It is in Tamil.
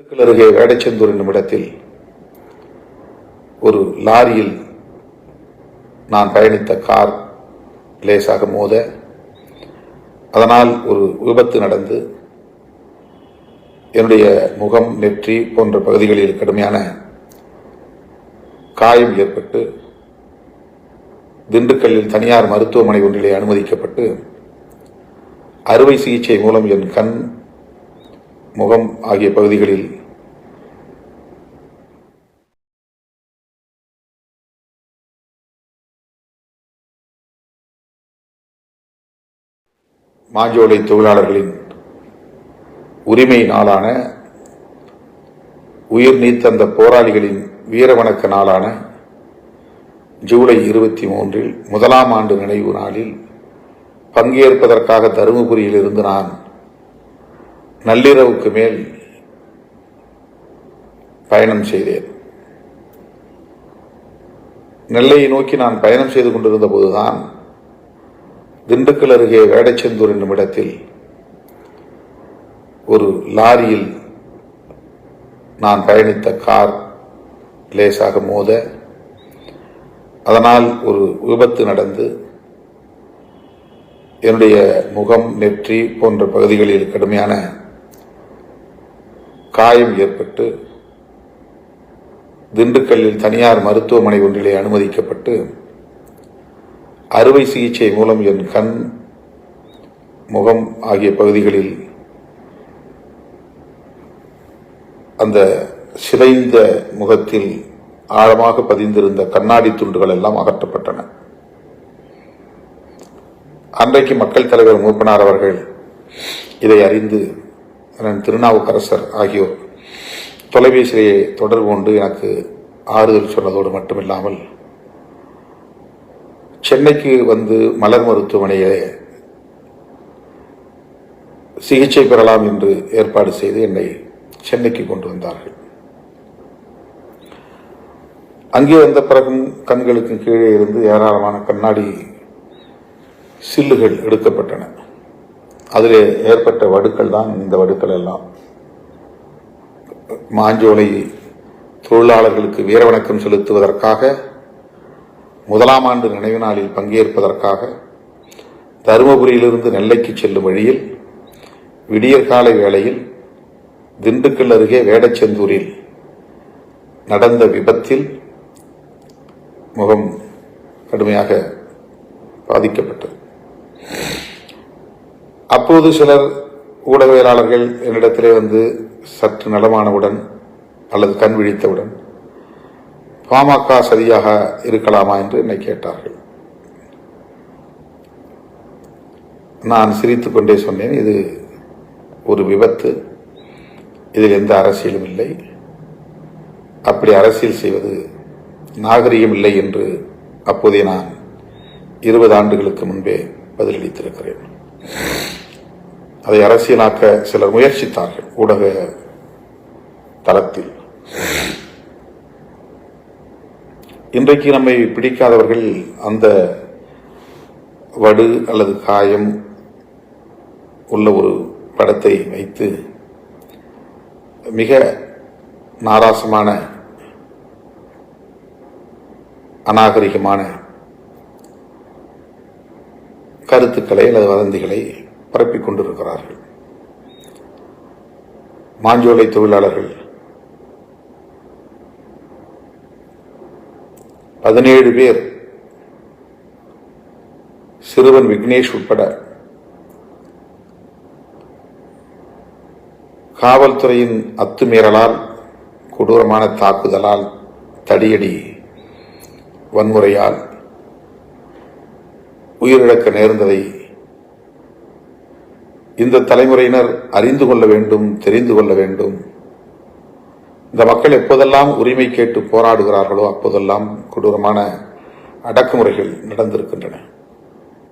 அருகே வேடச்செந்தூர் என்னும் இடத்தில் ஒரு லாரியில் நான் பயணித்த கார் லேசாக மோத அதனால் ஒரு விபத்து நடந்து என்னுடைய முகம் நெற்றி போன்ற பகுதிகளில் கடுமையான காயம் ஏற்பட்டு திண்டுக்கல்லில் தனியார் மருத்துவமனை ஒன்றிலே அனுமதிக்கப்பட்டு அறுவை சிகிச்சை மூலம் என் கண் முகம் ஆகிய பகுதிகளில் மாஞ்சோலை தொழிலாளர்களின் உரிமை நாளான உயிர் நீத்தந்த போராளிகளின் வீரவணக்க நாளான ஜூலை இருபத்தி மூன்றில் முதலாம் ஆண்டு நினைவு நாளில் பங்கேற்பதற்காக தருமபுரியில் இருந்து நான் நள்ளிரவுக்கு மேல் பயணம் செய்தேன். நெல்லையை நோக்கி நான் பயணம் செய்து கொண்டிருந்த போதுதான் திண்டுக்கல் அருகே வேடச்செந்தூர் என்னும் இடத்தில் ஒரு லாரியில் நான் பயணித்த கார் லேசாக மோத அதனால் ஒரு விபத்து நடந்து என்னுடைய முகம் நெற்றி போன்ற பகுதிகளில் கடுமையான காயம் ஏற்பட்டு திண்டுக்கல்லில் தனியார் மருத்துவமனை ஒன்றிலே அனுமதிக்கப்பட்டு அறுவை சிகிச்சை மூலம் என் கண் முகம் ஆகிய பகுதிகளில் அந்த சிதைந்த முகத்தில் ஆழமாக பதிந்திருந்த கண்ணாடி துண்டுகள் எல்லாம் அகற்றப்பட்டன. அன்றைக்கு மக்கள் தலைவர் மூப்பனார் அவர்கள் இதை அறிந்து திருநாவுக்கரசர் ஆகியோர். தொலைபேசியிலே தொடர்பு கொண்டு எனக்கு ஆறுதல் சொன்னதோடு மட்டுமில்லாமல் சென்னைக்கு வந்து மலர் மருத்துவமனையிலே சிகிச்சை பெறலாம் என்று ஏற்பாடு செய்து என்னை சென்னைக்கு கொண்டு வந்தார்கள். அங்கே வந்த பிறகும் கண்களுக்கு கீழே இருந்து ஏராளமான கண்ணாடி சில்லுகள் எடுக்கப்பட்டன. அதில் ஏற்பட்ட வடுக்கள் தான் இந்த வடுக்கள் எல்லாம். மாஞ்சோலை தொழிலாளர்களுக்கு வீரவணக்கம் செலுத்துவதற்காக முதலாம் ஆண்டு நினைவு நாளில் பங்கேற்பதற்காக தருமபுரியிலிருந்து நெல்லைக்கு செல்லும் வழியில் விடியற்காலை வேளையில் திண்டுக்கல் அருகே வேடச்செந்தூரில் நடந்த விபத்தில் முகம் கடுமையாக பாதிக்கப்பட்டது. அப்போது சிலர் ஊடகவியலாளர்கள் என்னிடத்திலே வந்து சற்று நலமானவுடன் அல்லது கண் விழித்தவுடன் பாமக சரியாக இருக்கலாமா? என்று என்னை கேட்டார்கள். நான் சிரித்துக்கொண்டே சொன்னேன் இது ஒரு விபத்து. இதில் எந்த அரசியலும் இல்லை. அப்படி அரசியல் செய்வது நாகரிகம் இல்லை என்று அப்போதே நான் இருபது ஆண்டுகளுக்கு முன்பே பதிலளித்திருக்கிறேன். அதை அரசியலாக்க சிலர் முயற்சித்தார்கள் ஊடக தளத்தில். இன்றைக்கு நம்மை பிடிக்காதவர்கள் அந்த வடு அல்லது காயம் உள்ள ஒரு படத்தை வைத்து மிக நாராசமான அநாகரிகமான கருத்துக்களை அல்லது வதந்திகளை பரப்பிக் கொண்டிருக்கிறார்கள். மாஞ்சோலை தொழிலாளர்கள். பதினேழு பேர் சிறுவன் விக்னேஷ் உட்பட காவல்துறையின் அத்துமீறலால் கொடூரமான தாக்குதலால் தடியடி வன்முறையால் உயிரிழக்க நேர்ந்ததை இந்த தலைமுறையினர் அறிந்து கொள்ள வேண்டும் தெரிந்து கொள்ள வேண்டும். இந்த மக்கள் எப்போதெல்லாம் உரிமை கேட்டு போராடுகிறார்களோ அப்போதெல்லாம் கொடூரமான அடக்குமுறைகள் நடந்திருக்கின்றன.